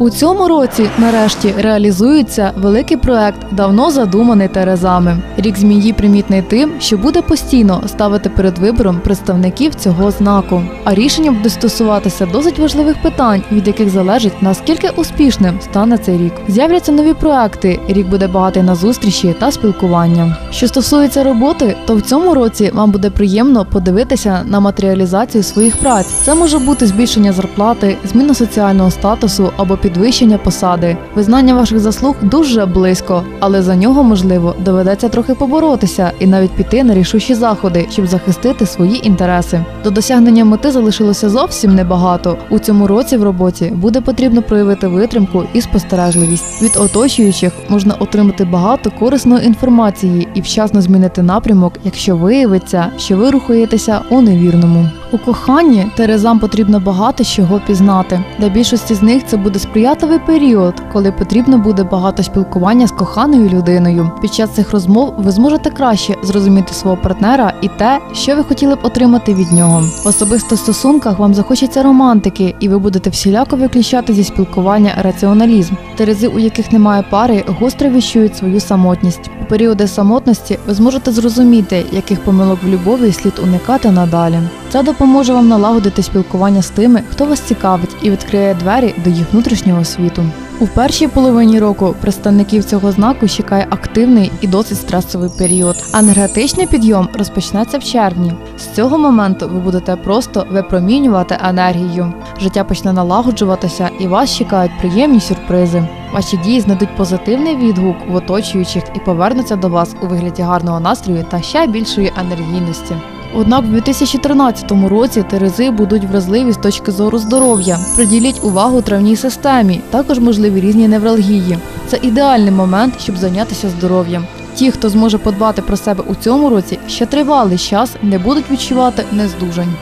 У цьому році нарешті реалізується великий проект, давно задуманий Терезами. Рік змії примітний тим, що буде постійно ставити перед вибором представників цього знаку. А рішення буде стосуватися досить важливих питань, від яких залежить наскільки успішним стане цей рік. З'являться нові проекти. Рік буде багатий на зустрічі та спілкування. Що стосується роботи, то в цьому році вам буде приємно подивитися на матеріалізацію своїх праць. Це може бути збільшення зарплати, зміна соціального статусу або підвищення посади. Визнання ваших заслуг дуже близько, але за нього можливо доведеться трохи поборотися і навіть піти на рішучі заходи, щоб захистити свої інтереси. До досягнення мети залишилося зовсім небагато. У цьому році в роботі буде потрібно проявити витримку і спостережливість. Від оточуючих можна отримати багато корисної інформації і вчасно змінити напрямок, якщо виявиться, що ви рухаєтеся у невірному. У коханні Терезам потрібно багато чого пізнати. Для більшості з них це буде сприятливий період, коли потрібно буде багато спілкування з коханою людиною. Під час цих розмов ви зможете краще зрозуміти свого партнера і те, що ви хотіли б отримати від нього. В особистих стосунках вам захочеться романтики, і ви будете всіляко виключати зі спілкування раціоналізм. Терези, у яких немає пари, гостро відчують свою самотність. У періоди самотності ви зможете зрозуміти, яких помилок в любові слід уникати надалі. Це допоможе вам налагодити спілкування з тими, хто вас цікавить, і відкриє двері до їх внутрішнього світу. У першій половині року представників цього знаку чекає активний і досить стресовий період. Енергетичний підйом розпочнеться в червні. З цього моменту ви будете просто випромінювати енергію. Життя почне налагоджуватися, і вас чекають приємні сюрпризи. Ваші дії знайдуть позитивний відгук в оточуючих і повернуться до вас у вигляді гарного настрою та ще більшої енергійності. Однак в 2013 році терези будуть вразливі з точки зору здоров'я. Приділіть увагу травній системі, також можливі різні невралгії. Це ідеальний момент, щоб зайнятися здоров'ям. Ті, хто зможе подбати про себе у цьому році, ще тривалий час не будуть відчувати нездужань.